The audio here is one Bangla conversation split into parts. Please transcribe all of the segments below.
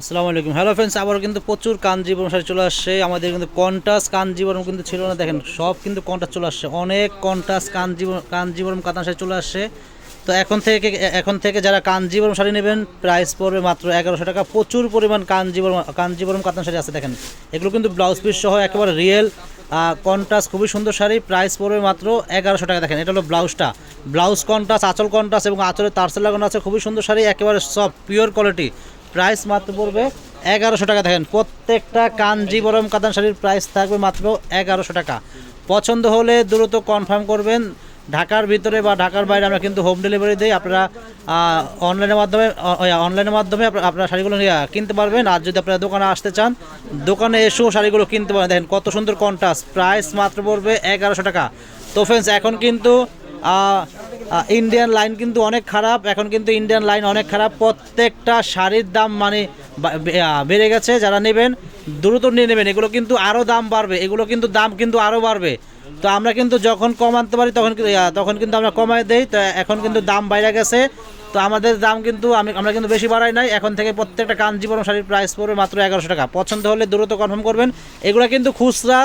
আসসালামু আলাইকুম। হ্যালো ফ্রেন্ডস আবার কিন্তু প্রচুর কাঞ্জিবরম শাড়ি চলে আসছে। আমাদের কিন্তু কন্টাস কাঞ্জিবরম কিন্তু ছিল না। দেখেন, সব কিন্তু কন্টাস চলে আসছে। অনেক কন্টাস কাঞ্জিবরম কাঞ্জিবরম কাতান শাড়ি চলে আসছে। তো এখন থেকে এখন থেকে যারা কাঞ্জিবরম শাড়ি নেবেন প্রাইস পড়বে মাত্র এগারোশো টাকা। প্রচুর পরিমাণ কাঞ্জিবরম কাঞ্জিবরম কাতান শাড়ি আছে, দেখেন। এগুলো কিন্তু ব্লাউজ পিস সহ একেবারে রিয়েল কন্টাস, খুবই সুন্দর শাড়ি। প্রাইস পড়বে মাত্র এগারোশো টাকা। দেখেন, এটা হলো ব্লাউজটা ব্লাউজ কন্টাস, আঁচল কন্টাস এবং আঁচলে তারসেল লাগানো আছে। খুবই সুন্দর শাড়ি, একেবারে সব পিওর কোয়ালিটি প্রাইস মাত্র পড়বে এগারোশো টাকা। দেখেন, প্রত্যেকটা কাঞ্জিবরম কাতান শাড়ির প্রাইস থাকবে মাত্র এগারোশো টাকা। পছন্দ হলে দ্রুত কনফার্ম করবেন। ঢাকার ভিতরে বা ঢাকার বাইরে আমরা কিন্তু হোম ডেলিভারি দিই। আপনারা অনলাইনের মাধ্যমে অনলাইনের মাধ্যমে আপনা- আপনারা শাড়িগুলো কিনতে পারবেন। আর যদি আপনারা দোকানে আসতে চান, দোকানে এসেও শাড়িগুলো কিনতে পারেন দেখেন, কত সুন্দর কন্ট্রাস্ট প্রাইস মাত্র পড়বে এগারোশো টাকা। তো ফ্রেন্ডস এখন কিন্তু ইন্ডিয়ান লাইন কিন্তু অনেক খারাপ, এখন কিন্তু ইন্ডিয়ান লাইন অনেক খারাপ। প্রত্যেকটা শাড়ির দাম মানে বেড়ে গেছে, যারা নেবেন দ্রুত নিয়ে নেবেন। এগুলো কিন্তু আরও দাম বাড়বে, এগুলো কিন্তু দাম কিন্তু আরও বাড়বে। তো আমরা কিন্তু যখন কম আনতে পারি, তখন তখন কিন্তু আমরা কমায় দেই। তো এখন কিন্তু দাম বাইরে গেছে। তো আমাদের দাম কিন্তু, আমি, আমরা কিন্তু বেশি বাড়াই নাই। এখন থেকে প্রত্যেকটা কাঞ্জিবরম শাড়ির প্রাইস পড়বে মাত্র এগারোশো টাকা। পছন্দ হলে দ্রুত কনফার্ম করবেন। এগুলো কিন্তু খুচরা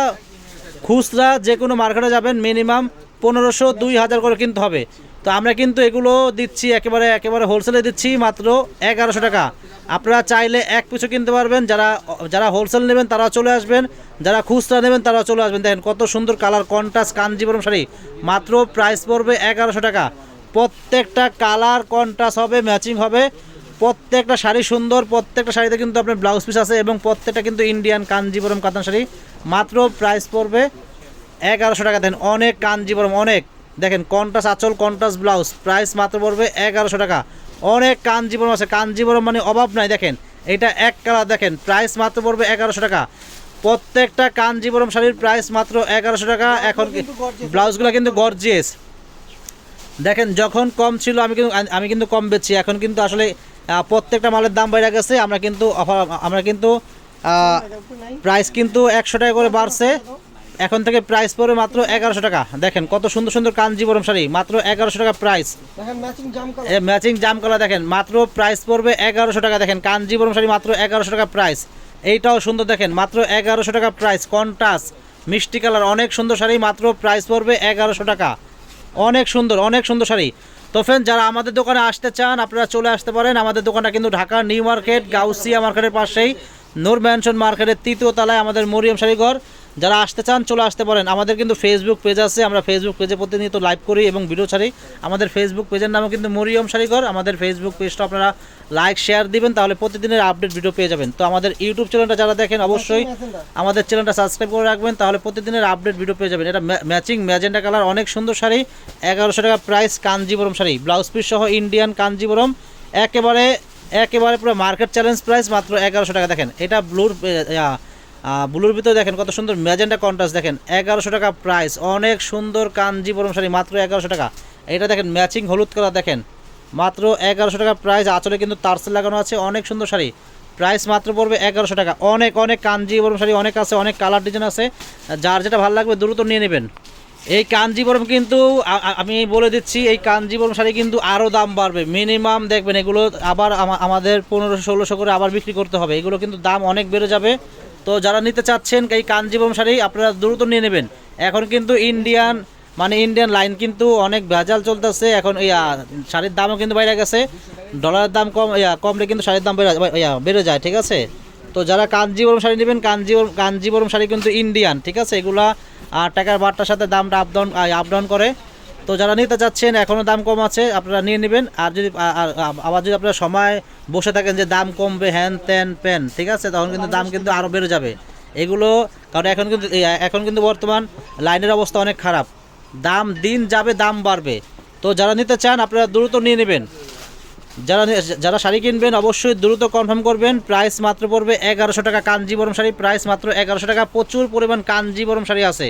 খুচরা যে কোনো মার্কেটে যাবেন মিনিমাম পনেরোশো, দুই হাজার করে কিনতে হবে। তো আমরা কিন্তু এগুলো দিচ্ছি একেবারে একেবারে হোলসেলে দিচ্ছি মাত্র এগারোশো টাকা। আপনারা চাইলে এক পিছু কিনতে পারবেন। যারা যারা হোলসেল নেবেন তারা চলে আসবেন। যারা খুচরা নেবেন তারা চলে আসবেন। দেখেন কত সুন্দর কালার কন্টাস কাঞ্জিবরম শাড়ি। মাত্র প্রাইস পড়বে এগারোশো টাকা। প্রত্যেকটা কালার কন্টাস হবে ম্যাচিং হবে। প্রত্যেকটা শাড়ি সুন্দর, প্রত্যেকটা শাড়িতে কিন্তু আপনার ব্লাউজ পিস আছে এবং প্রত্যেকটা কিন্তু ইন্ডিয়ান কাঞ্জিবরম কাতান শাড়ি। মাত্র প্রাইস পড়বে এগারোশো টাকা দেন। অনেক কাঞ্জিবরম অনেক। দেখেন কন্টাস আচল কন্টাস ব্লাউজ প্রাইস মাত্র পড়বে এগারোশো টাকা। অনেক কাঞ্জিবরম আছে। কাঞ্জিবরম মানে অভাব নাই দেখেন। এটা এক কালার দেখেন। প্রাইস মাত্র পড়বে এগারোশো টাকা। প্রত্যেকটা কাঞ্জিবরম শাড়ির প্রাইস মাত্র এগারোশো টাকা। এখন ব্লাউজগুলো কিন্তু গর্জিয়াস দেখেন যখন কম ছিল আমি কিন্তু আমি কিন্তু কম বেচছি এখন কিন্তু আসলে প্রত্যেকটা মালের দাম বেড়ে গেছে। আমরা কিন্তু অফার আমরা কিন্তু প্রাইস কিন্তু একশো টাকা করে বাড়ছে। এখন থেকে প্রাইস পড়বে মাত্র এগারোশো টাকা। দেখেন কত সুন্দর সুন্দর কাঞ্জিবরম শাড়ি মাত্র এগারোশো টাকা প্রাইস ম্যাচিং জাম কালার দেখেন মাত্র প্রাইস পড়বে এগারোশো টাকা। দেখেন কাঞ্জিবরম শাড়ি মাত্র এগারোশো টাকা প্রাইস এইটাও সুন্দর দেখেন মাত্র এগারোশো টাকা প্রাইস কন্টাস মিষ্টি কালার অনেক সুন্দর শাড়ি মাত্র প্রাইস পড়বে এগারোশো টাকা। অনেক সুন্দর অনেক সুন্দর শাড়ি। তো ফ্রেন্ড যারা আমাদের দোকানে আসতে চান আপনারা চলে আসতে পারেন। আমাদের দোকানটা কিন্তু ঢাকা নিউ মার্কেট গাউসিয়া মার্কেটের পাশেই। নূর ম্যানশন মার্কেটের তৃতীয় তলায় আমাদের মরিয়ম শাড়িঘর। যারা আসতে চান চলে আসতে পারেন। আমাদের কিন্তু ফেসবুক পেজ আছে আমরা ফেসবুক পেজে প্রতিনিয়ত লাইভ করি এবং ভিডিও ছাড়ি। আমাদের ফেসবুক পেজের নামও কিন্তু মরিয়ম শাড়িঘর আমাদের ফেসবুক পেজটা আপনারা লাইক শেয়ার দিবেন তাহলে প্রতিদিনের আপডেট ভিডিও পেয়ে যাবেন। তো আমাদের ইউটিউব চ্যানেলটা যারা দেখেন অবশ্যই আমাদের চ্যানেলটা সাবস্ক্রাইব করে রাখবেন তাহলে প্রতিদিনের আপডেট ভিডিও পেয়ে যাবেন। এটা ম্যাচিং ম্যাজেন্ডা কালার অনেক সুন্দর শাড়ি এগারোশো টাকা price Kanjivaram sari. Blouse piece সহ ইন্ডিয়ান কাঞ্জিবরম একেবারে একেবারে পুরো মার্কেট চ্যালেঞ্জ প্রাইস মাত্র এগারোশো টাকা। দেখেন এটা ব্লুর ব্লুর ভিতরে দেখেন কত সুন্দর ম্যাজেন্ডা কন্ট্রাস্ট। দেখেন এগারোশো টাকা প্রাইস অনেক সুন্দর কাঞ্জিবরম শাড়ি মাত্র এগারোশো টাকা। এটা দেখেন ম্যাচিং হলুদ কালার দেখেন, মাত্র এগারোশো টাকা প্রাইস আঁচলে কিন্তু তারসেল লাগানো আছে, অনেক সুন্দর শাড়ি। প্রাইস মাত্র পড়বে এগারোশো টাকা। অনেক অনেক কাঞ্জিবরম শাড়ি অনেক আছে, অনেক কালার ডিজাইন আছে। যার যেটা ভালো লাগবে দ্রুত নিয়ে নেবেন। এই কাঞ্জিবরম কিন্তু আমি বলে দিচ্ছি, এই কাঞ্জিবরম শাড়ি কিন্তু আরও দাম বাড়বে। মিনিমাম দেখবেন এগুলো আবার আমাদের পনেরোশো, ষোলোশো করে আবার বিক্রি করতে হবে। এগুলো কিন্তু দাম অনেক বেড়ে যাবে। তো যারা নিতে চাচ্ছেন এই কাঞ্জিবরম শাড়ি আপনারা দ্রুত নিয়ে নেবেন। এখন কিন্তু ইন্ডিয়ান মানে ইন্ডিয়ান লাইন কিন্তু অনেক ভেজাল চলতেছে। এখন আ, শাড়ির দামও কিন্তু বাইরে গেছে। ডলারের দাম কম ইয়া, কমলে কিন্তু শাড়ির দাম বেড়ে ইয়া, বেড়ে যায় ঠিক আছে? তো যারা কাঞ্জিবরম শাড়ি নেবেন কাঞ্জিবরম কাঞ্জিবরম শাড়ি কিন্তু ইন্ডিয়ান ঠিক আছে? এগুলা টাকার বারটার সাথে দামটা আপ ডাউন আপ ডাউন করে। তো যারা নিতে চাচ্ছেন এখনও দাম কম আছে, আপনারা নিয়ে নেবেন। আর যদি আবার যদি আপনারা সময় বসে থাকেন যে দাম কমবে, হ্যান ত্যান প্যান, ঠিক আছে? তখন কিন্তু দাম কিন্তু আরও বেড়ে যাবে। এগুলো, কারণ এখন কিন্তু এখন কিন্তু বর্তমান লাইনের অবস্থা অনেক খারাপ। দাম দিন যাবে, দাম বাড়বে। তো যারা নিতে চান, আপনারা দ্রুত নিয়ে নেবেন। যারা যারা শাড়ি কিনবেন, অবশ্যই দ্রুত কনফার্ম করবেন। প্রাইস মাত্র পড়বে এগারোশো টাকা কাঞ্জিবরম শাড়ি। প্রাইস মাত্র এগারোশো টাকা। প্রচুর পরিমাণ কাঞ্জিবরম শাড়ি আছে।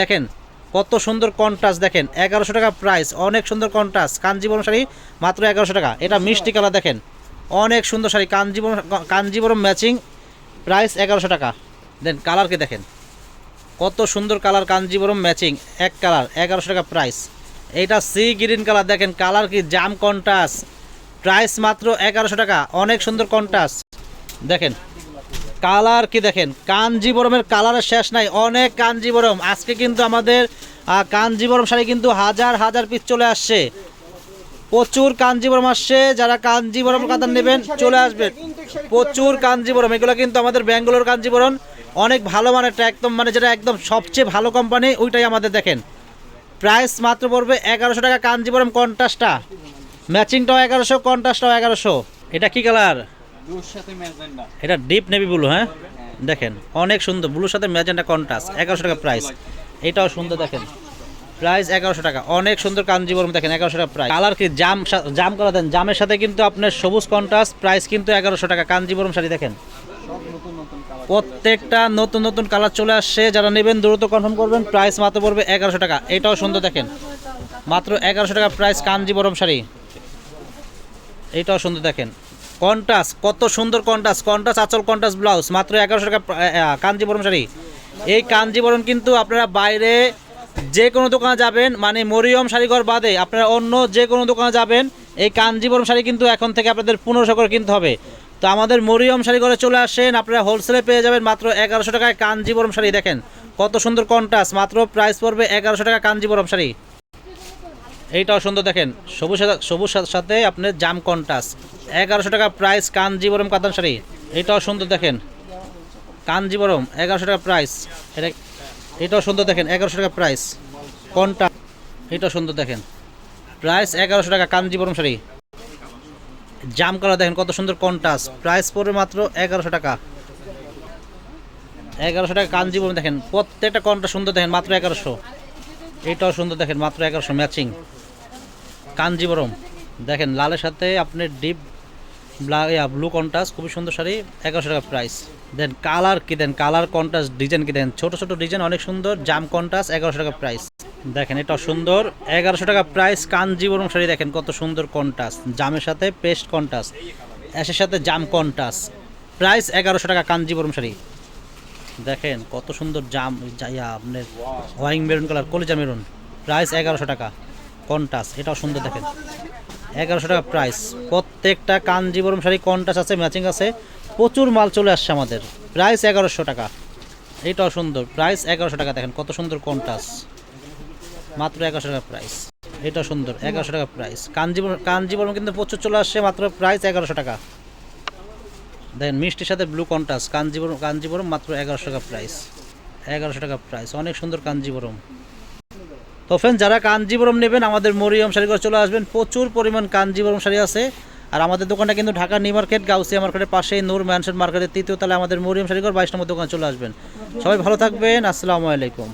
দেখেন কত সুন্দর কন্ট্রাস্ট দেখেন এগারোশো টাকা প্রাইস অনেক সুন্দর কন্ট্রাস্ট কাঞ্জিবরম শাড়ি মাত্র এগারোশো টাকা। এটা মিষ্টি কালার দেখেন অনেক সুন্দর শাড়ি কাঞ্জিবরম কাঞ্জিবরম ম্যাচিং প্রাইস এগারোশো টাকা। দেন কালারকে দেখেন কত সুন্দর কালার কাঞ্জিবরম ম্যাচিং এক কালার এগারোশো টাকা প্রাইস এইটা সি গ্রিন কালার দেখেন কালার কি জাম কন্টাস প্রাইস মাত্র এগারোশো টাকা অনেক সুন্দর কন্টাস দেখেন কালার কি দেখেন? কাঞ্জিবরমের কালারের শেষ নাই, অনেক কাঞ্জিবরম। আজকে কিন্তু আমাদের কাঞ্জিবরম শাড়ি কিন্তু হাজার হাজার পিস চলে আসছে। প্রচুর কাঞ্জিবরম আসছে, যারা কাঞ্জিবরম কাতার নেবেন চলে আসবেন প্রচুর কাঞ্জিবরম, এগুলো কিন্তু আমাদের ব্যাঙ্গালোর কাঞ্জিবরম। অনেক ভালো মানেরটা একদম মানে যেটা একদম সবচেয়ে ভালো কোম্পানি ওইটাই আমাদের দেখেন। প্রাইস মাত্র পড়বে এগারোশো টাকা কাঞ্জিবরম কন্টাসটা ম্যাচিংটাও এগারোশো কন্টাসটাও এগারোশো। এটা কি কালার এটা ডিপ নেভি ব্লু হ্যাঁ? দেখেন, অনেক সুন্দর। ব্লুর সাথে ম্যাজেন্টা কন্ট্রাস্ট এগারোশো টাকা প্রাইস এটাও সুন্দর, দেখেন। প্রাইস এগারোশো টাকা। অনেক সুন্দর কাঞ্জিবরম, দেখেন, এগারোশো টাকা প্রাইস কালার কি? জাম জাম কালার দেন। জামের সাথে কিন্তু আপনার সবুজ কন্ট্রাস্ট প্রাইস কিন্তু এগারোশো টাকা। কাঞ্জিবরম শাড়ি, দেখেন। প্রত্যেকটা নতুন নতুন কালার চলে আসছে। যারা নেবেন, দ্রুত কনফার্ম করবেন। প্রাইস মাত্র পড়বে এগারোশো টাকা। এটাও সুন্দর, দেখেন। মাত্র এগারোশো টাকা প্রাইস কাঞ্জিবরম শাড়ি। এইটাও সুন্দর, দেখেন। কন্টাস কত সুন্দর কন্টাস কন্টাস আচল কন্টাস ব্লাউজ, মাত্র এগারোশো টাকা কাঞ্জিবরম শাড়ি। এই কাঞ্জিবরম কিন্তু আপনারা বাইরে যে কোনো দোকানে যাবেন মানে মরিয়ম শাড়িঘর বাদে আপনারা অন্য যে কোনো দোকানে যাবেন, এই কাঞ্জিবরম শাড়ি কিন্তু এখন থেকে আপনাদের পনেরোশো করে কিনতে হবে। তো আমাদের মরিয়ম শাড়িঘরে চলে আসেন, আপনারা হোলসেলে পেয়ে যাবেন মাত্র এগারোশো টাকায় কাঞ্জিবরম শাড়ি। দেখেন কত সুন্দর কন্টাস মাত্র প্রাইস পড়বে এগারোশো টাকা কাঞ্জিবরম শাড়ি। এইটাও সুন্দর দেখেন। সবুজ সবুজ সাথে- সাথে আপনার জাম কন্টাস। এগারোশো টাকা প্রাইস কাঞ্জিবরম কাতান শাড়ি। এইটাও সুন্দর দেখেন। কাঞ্জিবরম, এগারোশো টাকা প্রাইস এটা এটাও সুন্দর দেখেন, এগারোশো টাকা প্রাইস কন্টা এটাও সুন্দর দেখেন। প্রাইস এগারোশো টাকা কাঞ্জিবরম শাড়ি। জাম কালার দেখেন, কত সুন্দর কন্টাস। প্রাইস পড়বে মাত্র এগারোশো টাকা। এগারোশো টাকা কাঞ্জিবরম দেখেন, প্রত্যেকটা কন্টা সুন্দর দেখেন, মাত্র এগারোশো। এটাও সুন্দর, দেখেন মাত্র এগারোশো ম্যাচিং কাঞ্জিবরম, দেখেন লালের সাথে আপনি ডিপ ব্লু কন্টাস খুবই সুন্দর শাড়ি, এগারোশো টাকা প্রাইস দেন কালার কি, দেন কালার কন্টাস ডিজাইন কি, দেন ছোট ছোট ডিজাইন অনেক সুন্দর, জাম কন্টাস এগারোশো টাকা প্রাইস দেখেন এটা সুন্দর, এগারোশো টাকা প্রাইস কাঞ্জিবরম শাড়ি, দেখেন কত সুন্দর কন্টাস জামের সাথে পেস্ট কন্টাস অ্যাশের সাথে জাম কন্টাস প্রাইস এগারোশো টাকা কাঞ্জিবরম শাড়ি। দেখেন কত সুন্দর জাম আপনার হোয়াইং মেরুন কালার, কলিজা মেরুন। প্রাইস এগারোশো টাকা। কন্টাস এটাও সুন্দর দেখেন। এগারোশো টাকা প্রাইস। প্রত্যেকটা কাঞ্জিবরম শাড়ি কন্টাস আছে, ম্যাচিং আছে। প্রচুর মাল চলে আসছে আমাদের। প্রাইস এগারোশো টাকা। এটাও সুন্দর। প্রাইস এগারোশো টাকা, দেখেন কত সুন্দর কন্টাস মাত্র এগারোশো টাকা প্রাইস। এটাও সুন্দর। এগারোশো টাকা প্রাইস। কাঞ্জিবরম কাঞ্জিবরম কিন্তু প্রচুর চলে আসছে, মাত্র প্রাইস এগারোশো টাকা। দেখেন, মিষ্টির সাথে ব্লু কন্টাস কাঞ্জিবরম কাঞ্জিবরম মাত্র এগারোশো টাকা প্রাইস এগারোশো টাকা প্রাইস অনেক সুন্দর কাঞ্জিবরম তো ফ্রেন্ড যারা কাঞ্জিবরম নেবেন, আমাদের মরিয়ম শাড়িঘর চলে আসবেন। প্রচুর পরিমাণ কাঞ্জিবরম শাড়ি আছে। আর আমাদের দোকানটা কিন্তু ঢাকা নিউ মার্কেট, গাউসিয়া মার্কেটের পাশে, নূর ম্যানশন মার্কেটের তৃতীয় তলায় আমাদের মরিয়ম শাড়িঘর বাইশ নম্বর দোকানে চলে আসবেন। সবাই ভালো থাকবেন, আসসালামু আলাইকুম।